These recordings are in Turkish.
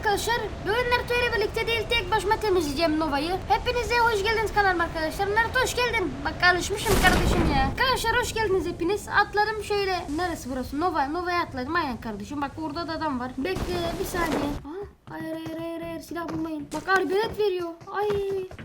arkadaşlar. Bugün Naruto ile birlikte değil tek başıma temizleyeceğim Nova'yı. Hepinize hoş geldiniz kanalıma arkadaşlar. Naruto hoş geldin. Bak alışmışım kardeşim ya. Arkadaşlar hoş geldiniz hepiniz. Atladım şöyle. Neresi burası? Nova. Nova'ya atladım. Aynen kardeşim. Bak orada da adam var. Bekle bir saniye. Aa, hayır hayır hayır hayır silah bulmayın. Bak arbelet veriyor. Ay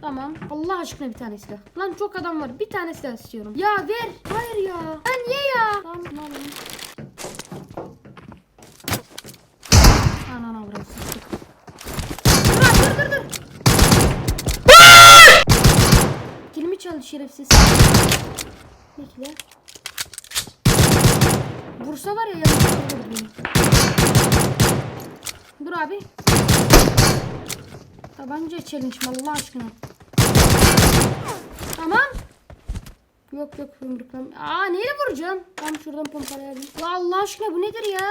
tamam. Allah aşkına bir tane silah. Lan çok adam var. Bir tane silah istiyorum. Ya ver. Hayır ya. Lan niye ya? Tamam ne alayım? Burası. Dur dur dur dur. Çaldı şerefsiz. Bekle. Bursa var ya yanlış vurdu. Dur abi. Tabanca challenge Allah aşkına. Tamam. Yok yok yumruklam. Aa neyle vuracağım? Tam şuradan pompalayalım. Ya Allah aşkına bu nedir ya?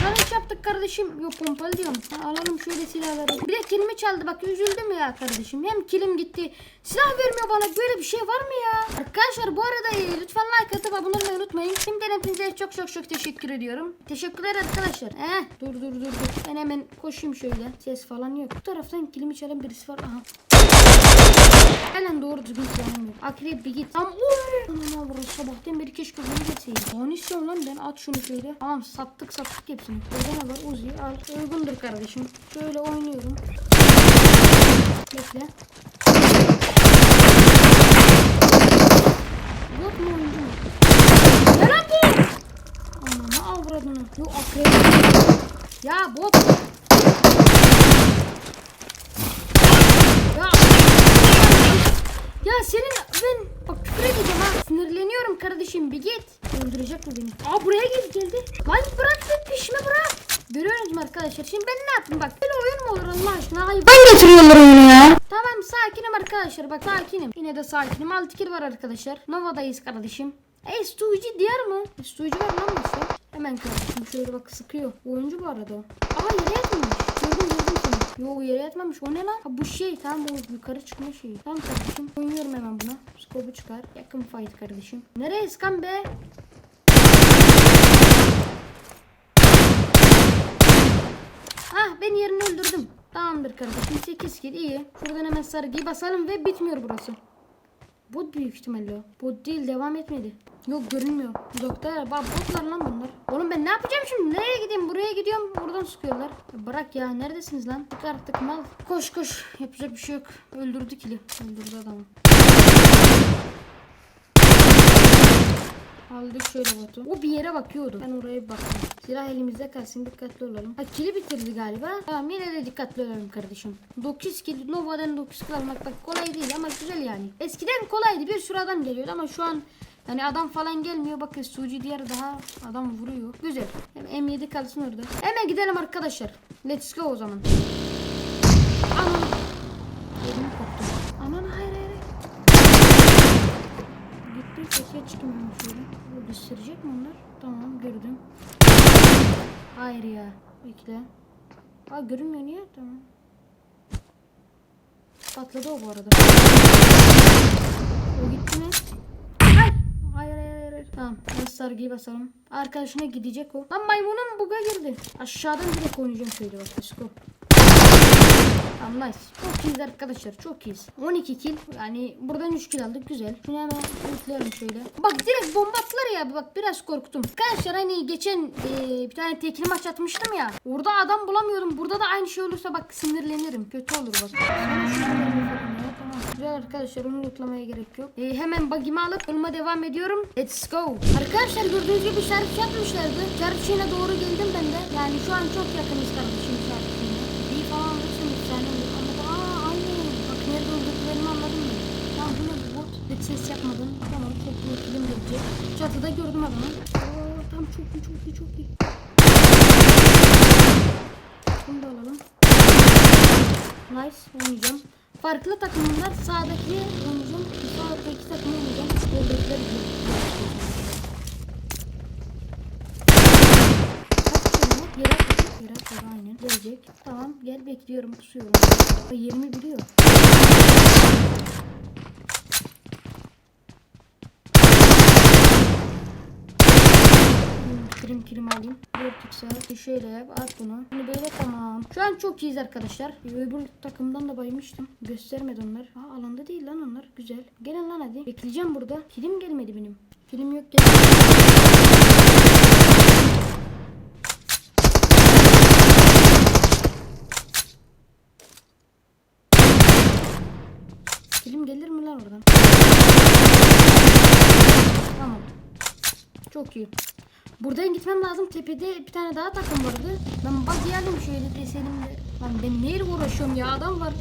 Challenge yaptık kardeşim. Yok pompalı diyorum. Ha, alalım şöyle silahları. Bir de kilimi çaldı bak üzüldüm ya kardeşim. Hem kilim gitti. Silah vermiyor bana. Böyle bir şey var mı ya? Arkadaşlar bu arada e, lütfen like atıp abone olmayı unutmayın. Şimdiden hepinize çok çok çok teşekkür ediyorum. Teşekkürler arkadaşlar. Eh, dur dur dur dur. Ben hemen koşayım şöyle. Ses falan yok. Bu taraftan kilimi çalan birisi var. Aha. Helen doğru düzgün kullanamıyor. Akrep bir git. Tamam. Oy. Allah'ım sabahtan beri keşke bunu getseydim. Ne istiyorsun lan ben at şunu şöyle. Tamam sattık sattık hepsini. Burada ne var Uzi al. Uygundur kardeşim. Şöyle oynuyorum. Bekle. Yok mu oyuncu mu? Ne lan bu? Ananı avradını. Bu akrep. Ya bot. Ya. Ya senin ben bak küfür edeceğim ha. Sinirleniyorum kardeşim bir git. Öldürecek mi beni? Aa buraya gel geldi. Lan bırak bir peşimi bırak. Görüyorsunuz mu arkadaşlar? Şimdi ben ne yaptım bak. Böyle oyun mu olur Allah aşkına? Hayır. Ben getiriyorlar oyunu ya. Tamam sakinim arkadaşlar bak sakinim. Yine de sakinim. 6 kill var arkadaşlar. Nova'dayız kardeşim. E Stuji diğer mi? Stuji var lan nasıl? Hemen kardeşim şöyle bak sıkıyor. Oyuncu bu arada. Aa yere yatmamış. Gördüm gördüm seni. Yo yere yatmamış. O ne lan? Ha, bu şey tamam bu yukarı çıkma şeyi. Tamam kardeşim. Oynuyorum hemen buna. Skopu çıkar. Yakın fight kardeşim. Nereye sıkan be? Ah ben yerini öldürdüm. Tamamdır kardeşim 8 kill iyi. Şuradan hemen sargıyı basalım ve bitmiyor burası. Bot büyük ihtimalle o. Bot değil devam etmedi. Yok görünmüyor. Uzakta bak botlar lan bunlar. Ne yapacağım şimdi? Nereye gideyim? Buraya gidiyorum. Oradan sıkıyorlar. Ya bırak ya neredesiniz lan? Çık artık mal. Koş koş. Yapacak bir şey yok. Öldürdü kili. Öldürdü adamı. Aldık şöyle botu. O bir yere bakıyordu. Ben oraya baktım. Silah elimizde kalsın dikkatli olalım. Ha kili bitirdi galiba. Tamam yine de dikkatli olalım kardeşim. 9 kill Nova'dan 9 kill almak bak kolay değil ama güzel yani. Eskiden kolaydı bir sürü adam geliyordu ama şu an yani adam falan gelmiyor. Bakın Suci diğer daha adam vuruyor. Güzel. Hem M7 kalsın orada. Hemen gidelim arkadaşlar. Let's go o zaman. Aman. Yedim koptu. Aman hayır hayır. Gitti çıkayım ben şöyle. Bu gösterecek mi onlar? Tamam gördüm. Hayır ya. Bekle. Aa görünmüyor niye? Tamam. Patladı o bu arada. O gitti mi? Hayır. Hayır hayır hayır. Tamam. Ben sargıyı basalım. Arkadaşına gidecek o. Lan maymunum buga girdi. Aşağıdan direkt oynayacağım şöyle bak. Let's go. Tamam nice. Çok iyiyiz arkadaşlar. Çok iyiyiz. 12 kill. Yani buradan 3 kill aldık. Güzel. Şunu hemen yükleyelim şöyle. Bak direkt bomba attılar ya. Bak biraz korktum. Arkadaşlar hani geçen e, bir tane tekli maç atmıştım ya. Orada adam bulamıyordum. Burada da aynı şey olursa bak sinirlenirim. Kötü olur bak. Sonra. Güzel arkadaşlar onu gerek yok. E, hemen bug'imi alıp yoluma devam ediyorum. Let's go. Arkadaşlar gördüğünüz gibi şarkı yapmışlardı. Şarkıya doğru geldim ben de. Yani şu an çok yakınız kardeşim şarkıya. İyi falan olursa efsane olur. Ama aa aynen. Bak nerede olduklarını anladım mı? Tamam bu ne bu? Hiç ses yapmadım. Tamam çok iyi film gelecek. Çatıda gördüm adamı. Oo, tam çok iyi çok iyi çok iyi. Bunu da alalım. Nice oynayacağım. Farklı takımlar sağdaki omuzun sağdaki takımın omuzun öldürükleri gibi. Yere atacak, aynen. Gelecek. Tamam gel bekliyorum pusuyorum. 20 biliyor. Kirim kirim alayım. 4 şöyle yap at bunu. Şimdi böyle tamam. Şu an çok iyiyiz arkadaşlar. Öbür takımdan da baymıştım. Göstermedi onlar. Ha alanda değil lan onlar. Güzel. Gelin lan hadi. Bekleyeceğim burada. Film gelmedi benim. Film yok gel. Film gelir mi lan oradan? Tamam. Çok iyi. Buradan gitmem lazım. Tepede bir tane daha takım vardı. Ben bak geldim şöyle desenim de. Lan ben neyle uğraşıyorum ya adam var.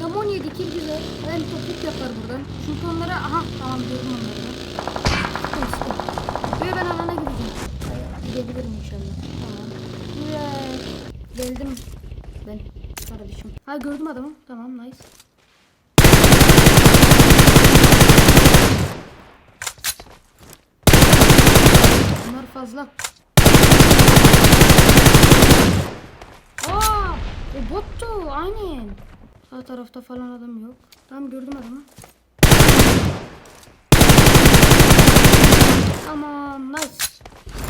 Tam 17 kill güzel. Ben topuk yapar buradan. Çünkü onlara aha tamam gördüm onları. Böyle ben alana gideceğim. Gidebilirim inşallah. Tamam. Güzel. Geldim. Ben kardeşim. Ha gördüm adamı. Tamam nice. Bunlar fazla. Aa, e bottu aynen. Sağ tarafta falan adam yok. Tamam gördüm adamı. Tamam nice.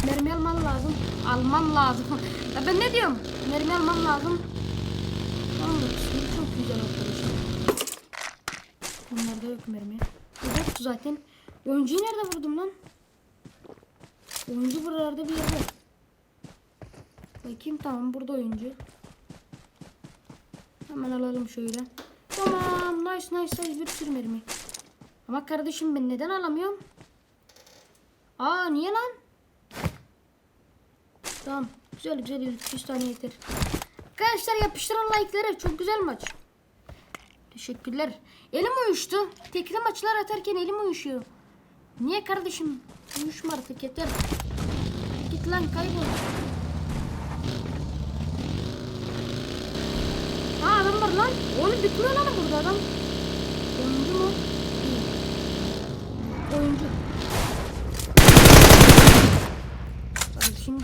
Mermi almam lazım. Almam lazım. ya ben ne diyorum? Mermi almam lazım. Tamam da kısmı çok güzel arkadaşlar. Bunlarda yok mermi. Bu bottu zaten. Oyuncuyu nerede vurdum lan? Oyuncu buralarda bir yerde. Bakayım tamam burada oyuncu. Hemen alalım şöyle. Tamam nice nice nice bir sürü mermi. Ama kardeşim ben neden alamıyorum? Aa niye lan? Tamam güzel güzel 300 tane yeter. Arkadaşlar yapıştırın like'ları çok güzel maç. Teşekkürler. Elim uyuştu. Tekli maçlar atarken elim uyuşuyor. Niye kardeşim? Uyuşma artık yeter. Git lan kaybol. Ha adam var lan. Oğlum bitmiyor lan burada adam. Oyuncu mu? Oyuncu. Kardeşim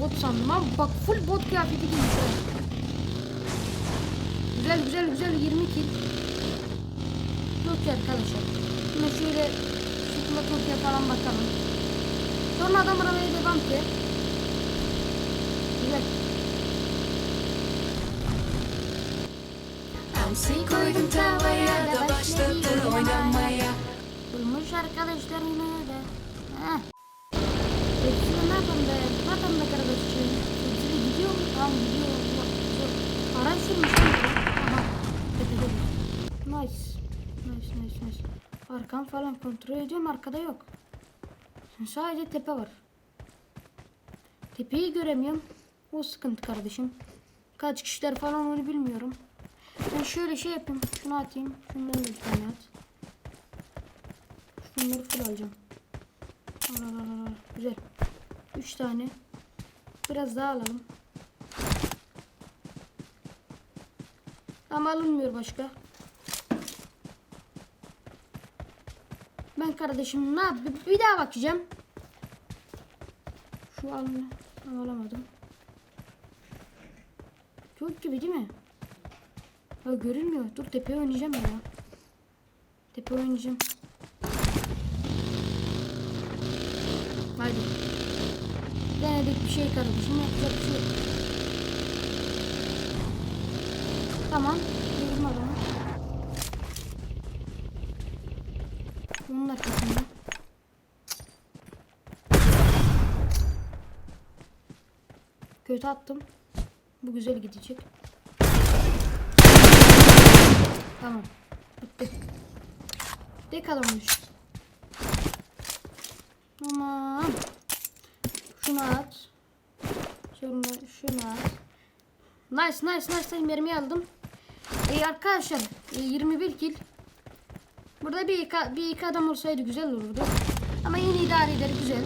bot sandım ama bak full bot kıyafeti giymiş. Güzel güzel güzel 20 kill. Çok iyi arkadaşlar. Şimdi şöyle Tokyo falan bakalım. Sonra adam aramaya devam ki. Güzel. MC koydum tavaya da başladı oynamaya Bulmuş arkadaşlarını da. Heh. Hepsini ne yapalım be? Ne yapalım be kardeşim? Hepsini gidiyor mu? Tamam gidiyor. Araç sürmüş. Aha. Nice. Nice nice nice. Arkam falan kontrol ediyorum arkada yok. Sadece tepe var. Tepeyi göremiyorum. O sıkıntı kardeşim. Kaç kişiler falan onu bilmiyorum. Ben şöyle şey yapayım. Şunu atayım. Şundan da bir tane at. Şunları full alacağım. Al, al, al, al. Güzel. Üç tane. Biraz daha alalım. Ama alınmıyor başka. Ben kardeşim ne? Bir, bir daha bakacağım. Şu al alamadım. Çok gibi değil mi? Ha görünmüyor. Dur tepeye oynayacağım ya. Tepe oynayacağım. Hadi. Denedik bir şey kardeşim. Yapacak bir şey. Tamam. Gördüm adamı. Bunun arkasında. Kötü attım. Bu güzel gidecek. Tamam. Bitti. Tek adammış. Tamam. Şunu at. Sonra şunu at. Nice nice nice. Mermi aldım. E arkadaşlar e, 21 kill. Burada bir iki, bir iki adam olsaydı güzel olurdu. Ama yine idare eder güzel.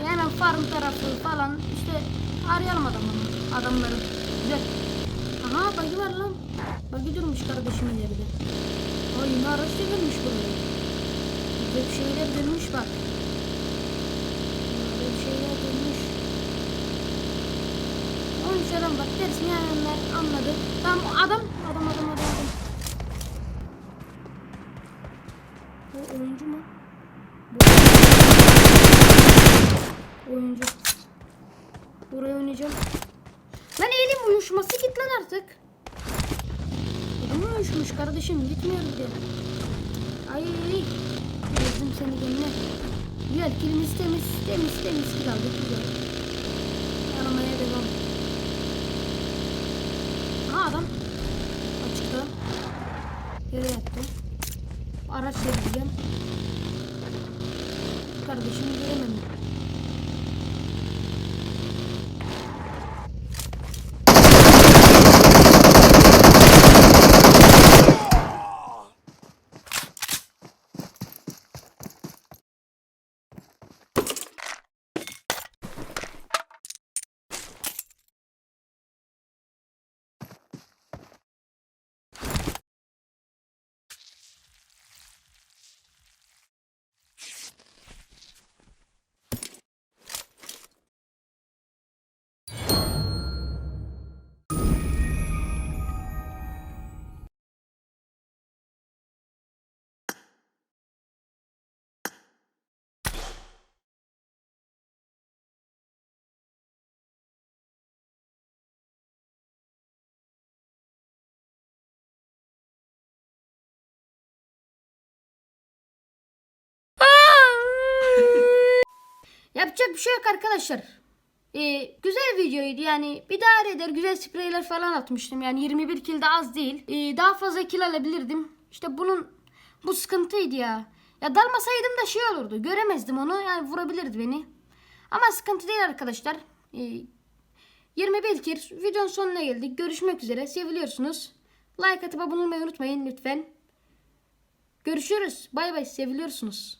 E, hemen farm tarafı falan işte arayalım adamları. Adamları. Güzel. Aha bagi var lan. Bagi durmuş kardeşim ileride. Ay yine araç devirmiş buraya. Burada bir şeyler dönmüş bak. Burada bir şeyler dönmüş. Oy karşı adam var. Dersini yani anladı. Tamam adam adam adam adam adam. Bu oyuncu mu? Bu oyuncu. Buraya oynayacağım. Lan elim uyuşması git lan artık. Elim uyuşmuş kardeşim gitmiyoruz ya. Ay Yazdım seni gönlüne. Güzel kilimiz temiz temiz temiz kil aldık güzel. Aramaya devam. Aha adam. Açıkta. Yere yattı. Araç vereceğim. Kardeşim göremem. Yapacak bir şey yok arkadaşlar. Ee, güzel videoydu yani. Bir daha eder güzel spreyler falan atmıştım. Yani 21 kill de az değil. Ee, daha fazla kill alabilirdim. İşte bunun bu sıkıntıydı ya. Ya dalmasaydım da şey olurdu. Göremezdim onu. Yani vurabilirdi beni. Ama sıkıntı değil arkadaşlar. Ee, 21 kill videonun sonuna geldik. Görüşmek üzere. Seviliyorsunuz. Like atıp abone olmayı unutmayın lütfen. Görüşürüz. Bay bay. Seviliyorsunuz